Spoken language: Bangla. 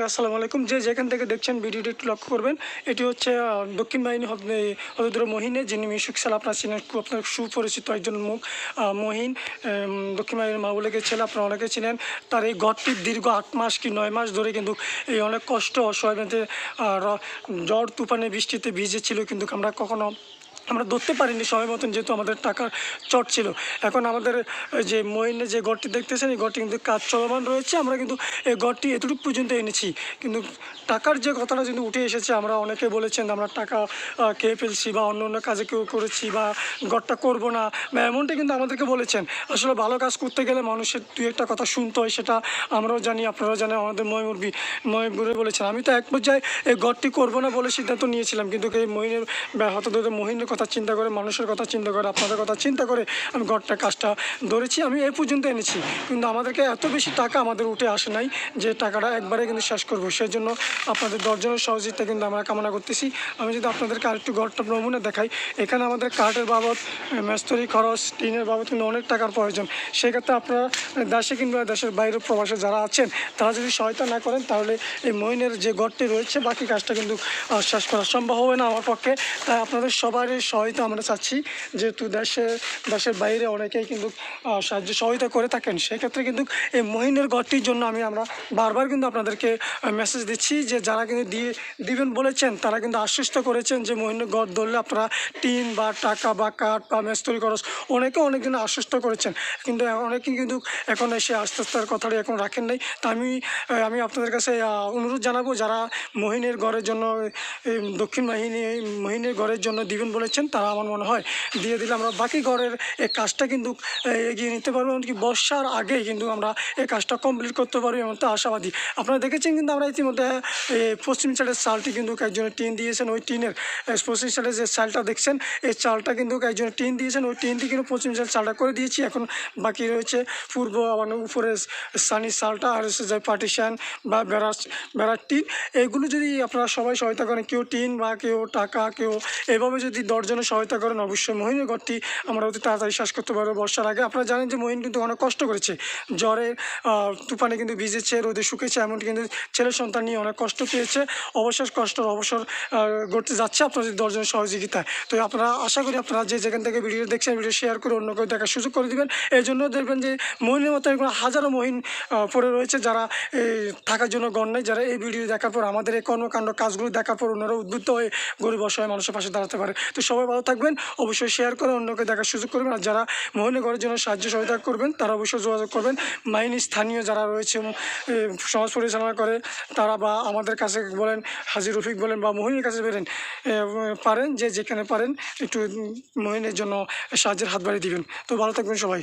আসসালামু আলাইকুম। যে যেখান থেকে দেখছেন ভিডিওটি একটু লক্ষ্য করবেন এটি হচ্ছে দক্ষিণ বাহিনী হদুদ্র মহিনে যিনি মিশুক সাল আপনার চিনেন খুব আপনার সুপরিচিত একজন মুখ মহিন দক্ষিণ বাহিনীর মা বলে ছেলে আপনারা অনেকে চিনেন তার এই ঘরটি দীর্ঘ আট মাস কি নয় মাস ধরে কিন্তু এই অনেক কষ্ট অসহায় মেয়েতে, আহ, র- ঝড় তুফানে বৃষ্টিতে ভিজেছিল কিন্তু আমরা কখনো আমরা ধরতে পারিনি সময় মতন, যেহেতু আমাদের টাকার চট ছিল। এখন আমাদের যে মহিনের যে ঘরটি দেখতেছেন, এই ঘরটি কিন্তু কাজ চলমান রয়েছে। আমরা কিন্তু এই ঘরটি এতটুকু পর্যন্ত এনেছি। কিন্তু টাকার যে কথাটা কিন্তু উঠে এসেছে, আমরা অনেকে বলেছেন আমরা টাকা খেয়ে ফেলছি বা অন্য অন্য কাজে কেউ করেছি বা ঘরটা করব না বা এমনটা কিন্তু আমাদেরকে বলেছেন। আসলে ভালো কাজ করতে গেলে মানুষের দুই একটা কথা শুনতে হয়, সেটা আমরাও জানি, আপনারাও জানেন, আমাদের ময়মুরবি ময়মুরে বলেছেন, আমি তো এক পর্যায়ে এই ঘরটি করব না বলে সিদ্ধান্ত নিয়েছিলাম। কিন্তু এই মহিনের হয়তো মহিনের কথা চিন্তা করে, মানুষের কথা চিন্তা করে, আপনাদের কথা চিন্তা করে আমি ঘরটা কাজটা ধরেছি, আমি এই পর্যন্ত এনেছি। কিন্তু আমাদেরকে এত বেশি টাকা আমাদের উঠে আসে নাই যে টাকাটা একবারে কিন্তু শেষ করব। সেই জন্য আপনাদের দশজনের সহযোগিতা কিন্তু আমরা কামনা করতেছি। আমি যদি আপনাদেরকে আরেকটু ঘরটা নমুনা দেখাই, এখানে আমাদের কাঠের বাবদ, মেস্তরি খরচ, টিনের বাবদ কিন্তু অনেক টাকার প্রয়োজন। সেক্ষেত্রে আপনারা দেশে কিংবা দেশের বাইরে প্রবাসে যারা আছেন, তারা যদি সহায়তা না করেন, তাহলে এই মইনের যে ঘরটি রয়েছে, বাকি কাজটা কিন্তু শেষ করা সম্ভব হবে না আমার পক্ষে। তাই আপনাদের সবারই সহায়তা আমরা চাচ্ছি, যেহেতু দেশে, দেশের বাইরে অনেকেই কিন্তু সাহায্য সহায়তা করে থাকেন, সেক্ষেত্রে কিন্তু এই মহিনের ঘরটির জন্য আমি আমরা বারবার কিন্তু আপনাদেরকে মেসেজ দিচ্ছি যে যারা কিন্তু দিয়ে, দিবেন বলেছেন, তারা কিন্তু আশ্বস্ত করেছেন যে মহিনের ঘর ধরলে আপনারা টিন বা টাকা বা কাঠ বা মেস্তরি খরচ অনেকে অনেক দিন আশ্বস্ত করেছেন। কিন্তু অনেকে কিন্তু এখন এসে আস্তে আস্তে কথাটি এখন রাখেন নাই। তা আমি আমি আপনাদের কাছে অনুরোধ জানাব, যারা মহিনের ঘরের জন্য দক্ষিণ বাহিনী, মহিনের ঘরের জন্য দিবেন বলেছেন তারা আমার মনে হয় দিয়ে দিলে আমরা বাকি ঘরের এই কাজটা কিন্তু এগিয়ে নিতে পারব, এমনকি বর্ষার আগেই কিন্তু আমরা এই কাজটা কমপ্লিট করতে পারব এমন তো আশাবাদী। আপনারা দেখেছেন কিন্তু আমরা ইতিমধ্যে পশ্চিম সাইডের চালটি কিন্তু একজনের টিন দিয়েছেন, ওই টিনের পশ্চিম সাইডের যে চালটা দেখছেন, এই চালটা কিন্তু একজনের টিন দিয়েছেন, ওই টিনটি কিন্তু পশ্চিম সাইড চালটা করে দিয়েছি। এখন বাকি রয়েছে পূর্ব মানে উপরে সানি চালটা, আর হচ্ছে যে পার্টিশান বা বেড়া বেড়ার টিন। এইগুলো যদি আপনারা সবাই সহায়তা করেন, কেউ টিন বা কেউ টাকা, কেউ এভাবে যদি দশজনের সহায়তা করেন। অবশ্যই মহিনের ঘরটি আমরা অতি তাড়াতাড়ি শ্বাস করতে পারব বর্ষার আগে। আপনারা জানেন যে মহিন কিন্তু অনেক কষ্ট করেছে। জ্বরে তুফানে কিন্তু ভিজেছে, রোদে শুকেছে, এমনকি কিন্তু ছেলে সন্তান নিয়ে অনেক কষ্ট পেয়েছে। অবসর কষ্টর অবসর ঘটতে যাচ্ছে আপনাদের দশজনের সহযোগিতায়। তো আপনারা আশা করি আপনারা যে যেখান থেকে ভিডিও দেখছেন ভিডিও শেয়ার করে অন্য কেউ দেখার সুযোগ করে দিবেন। এই জন্য দেখবেন যে মহিনের মতো এরকম হাজারো মহিন পড়ে রয়েছে যারা থাকার জন্য গণ নেই, যারা এই ভিডিও দেখার পর আমাদের এই কর্মকাণ্ড, কাজগুলো দেখার পর ওনারা উদ্বুদ্ধ হয়ে গরিব অসহায় মানুষের পাশে দাঁড়াতে পারে। তো সবাই ভালো থাকবেন। অবশ্যই শেয়ার করে অন্যকে দেখার সুযোগ করবেন। আর যারা মোহনে ঘরের জন্য সাহায্য সহায়তা করবেন, তারা অবশ্যই যোগাযোগ করবেন। মাইনি স্থানীয় যারা রয়েছে সমাজ পরিচালনা করে, তারা বা আমাদের কাছে বলেন, হাজির রফিক বলেন বা মোহিনীর কাছে বেরেন পারেন, যে যেখানে পারেন, একটু মোহিনীর জন্য সাহায্যের হাত বাড়িয়ে দিবেন। তো ভালো থাকবেন সবাই।